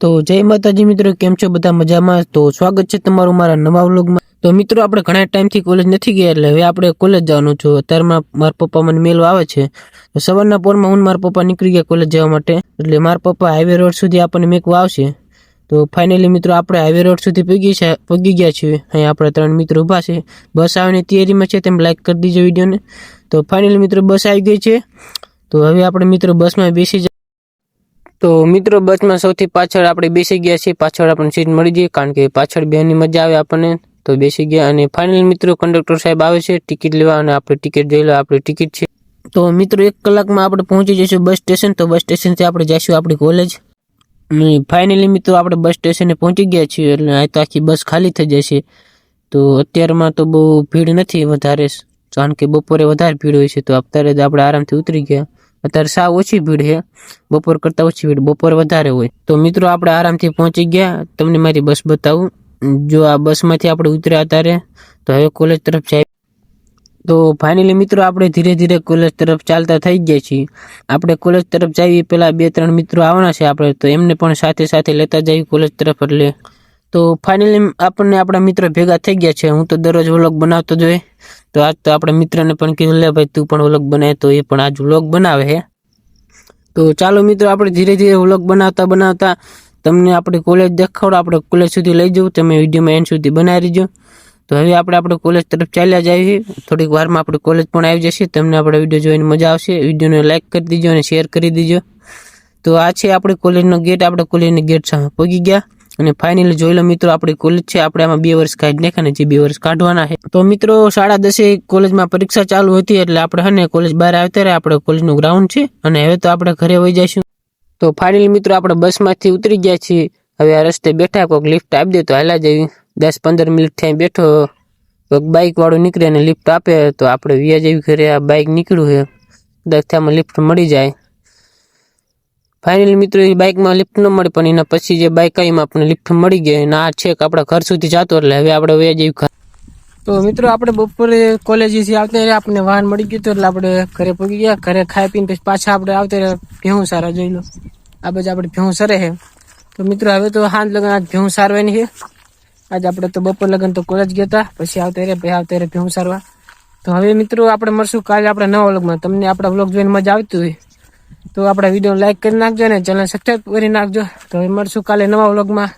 તો જય માતાજી મિત્રો, કેમ છો? બધા મજામાં? તો સ્વાગત છે તમારું મારા નવા વ્લોગમાં. તો મિત્રો, આપણે ઘણા ટાઈમથી કોલેજ નથી ગયા, એટલે હવે આપણે કોલેજ જવાનું છું. અત્યારમાં મારા પપ્પા મને મેલવા આવે છે. તો સવારના પોરમાં હું મારા પપ્પા નીકળી ગયા કોલેજ જવા માટે. એટલે મારા પપ્પા હાઈવે રોડ સુધી આપણને મેકવા આવશે. તો ફાઇનલી મિત્રો, આપણે હાઈવે રોડ સુધી પગી છે, પગી ગયા છીએ. અહીંયા આપણે ત્રણ મિત્રો ઊભા છે. બસ આવવાની તૈયારીમાં છે, તેમ લાઈક કરી દીજો વિડીયોને. તો ફાઇનલી મિત્રો, બસ આવી ગઈ છે. તો હવે આપણે મિત્રો બસમાં બેસી તો મિત્રો, બસમાં સૌથી પાછળ આપણે બેસી ગયા છીએ. પાછળ આપણને સીટ મળી જાય કારણ કે પાછળ બેની મજા આવે આપણને. તો બેસી ગયા અને ફાઇનલ મિત્રો કંડક્ટર સાહેબ આવે છે ટિકિટ લેવા અને આપણે ટિકિટ જોઈ લો, આપણી ટિકિટ છે. તો મિત્રો, એક કલાકમાં આપણે પહોંચી જઈશું બસ સ્ટેશન તો બસ સ્ટેશનથી આપણે જઈશું આપણી કોલેજ અને ફાઇનલી મિત્રો, આપણે બસ સ્ટેશને પહોંચી ગયા છીએ, એટલે આ તો આખી બસ ખાલી થઈ જશે તો અત્યારમાં તો બહુ ભીડ નથી વધારે, કારણ કે બપોરે વધારે ભીડ હોય છે. તો અત્યારે જ આપણે આરામથી ઉતરી ગયા. અત્યારે સાવ ઓછી ભીડ છે. બપોર કરતાં ઓછી ભીડ, બપોર વધારે હોય. તો મિત્રો આપણે આરામથી પહોંચી ગયા. તમને મારી બસ બતાવું. જો આ બસમાંથી આપણે ઉતર્યા અત્યારે તો હવે કોલેજ તરફ જાય. તો ફાઇનલી મિત્રો આપણે ધીરે ધીરે કોલેજ તરફ ચાલતા થઈ ગયા છીએ. આપણે કોલેજ તરફ જઈએ પેલા બે ત્રણ મિત્રો આવવાના છે આપણે, તો એમને પણ સાથે સાથે લેતા જઈએ કોલેજ તરફ એટલે. તો ફાઇનલી આપણને આપણા મિત્રો ભેગા થઈ ગયા છે. હું તો દરરોજ વ્લોગ બનાવતો જ હોય. તો આજ તો આપણા મિત્રને પણ કીધું, લે ભાઈ, તું પણ વ્લોગ બનાવે તો એ પણ આજ વ્લોગ બનાવે છે તો ચાલો મિત્રો, આપણે ધીરે ધીરે વ્લોગ બનાવતા બનાવતા તમને આપણી કોલેજ દેખાડો. આપણે કોલેજ સુધી લઈ જવું. તમે વિડીયોમાં એન્ડ સુધી બનાવી દેજો. તો હવે આપણે આપણે કોલેજ તરફ ચાલ્યા જઈએ. થોડીક વારમાં આપણે કોલેજ પણ આવી જશે. તમને આપણે વીડિયો જોઈને મજા આવશે. વિડીયોને લાઇક કરી દીજો અને શેર કરી દીજો. તો આ છે આપણી કોલેજનો ગેટ આપણે કોલેજની ગેટ સામે પગી ગયા. અને ફાઇનલી જોઈ લો મિત્રો, આપણી કોલેજ છે, આપણે આમાં બે વર્ષ કાઢી નાખ્યા જે બે વર્ષ કાઢવાના છે. તો મિત્રો, સાડા દસે કોલેજમાં પરીક્ષા ચાલુ હતી, એટલે આપણે હે ને કોલેજ બહાર આવતા રહ્યા, આપણે કોલેજનું ગ્રાઉન્ડ છે, અને હવે તો આપણે ઘરે વહી જઈશું. તો ફાઇનલી મિત્રો, આપણે બસમાંથી ઉતરી ગયા છીએ. હવે આ રસ્તે બેઠા કોઈક લિફ્ટ આપી દે તો હાલા જેવી દસ પંદર મિનિટ થઈ બેઠો કોઈક બાઇકવાળું નીકળે અને લિફ્ટ આપે, તો આપણે વ્યા જેવી ઘરે આ બાઇક નીકળ્યું છે. દસમાં લિફ્ટ મળી જાય. ફાઇનલી મિત્રો, એ બાઇકમાં લિફ્ટ ન મળે, પણ એના પછી જે બાઇક આવી આપણને લિફ્ટ મળી ગઈ અને આ છેક આપણા ઘર સુધી જતો એટલે હવે આપણે વે જેવી તો મિત્રો, આપણે બપોરે કોલેજથી આવતા રહ્યા, આપણને વાહન મળી ગયું હતું એટલે આપણે ઘરે પહોંચી ગયા. ઘરે ખાઈ પીને પછી પાછા આપણે આવતા રહ્યા ભેહું સારા જોઈ લો. આ બાજુ આપણે ભેહું સરે છે. તો મિત્રો, હવે તો હાંજ લગન, આજ ભેહું સારવાની છે. આજે આપણે તો બપોર લગન તો કોલેજ ગયા હતા, પછી આવતા રહ્યા, પછી આવતા રહ્યા ભેહું સારવા તો હવે મિત્રો, આપણે મળશું કાલે આપણે નવા વ્લોગમાં તમને આપણા વ્લોગ જોઈને મજા આવતી હોય. તો આપણા વીડિયો લાઈક કરી નાખજો અને ચેનલ સબસ્ક્રાઈબ કરી નાખજો. તો મળશું કાલે નવા વ્લોગમાં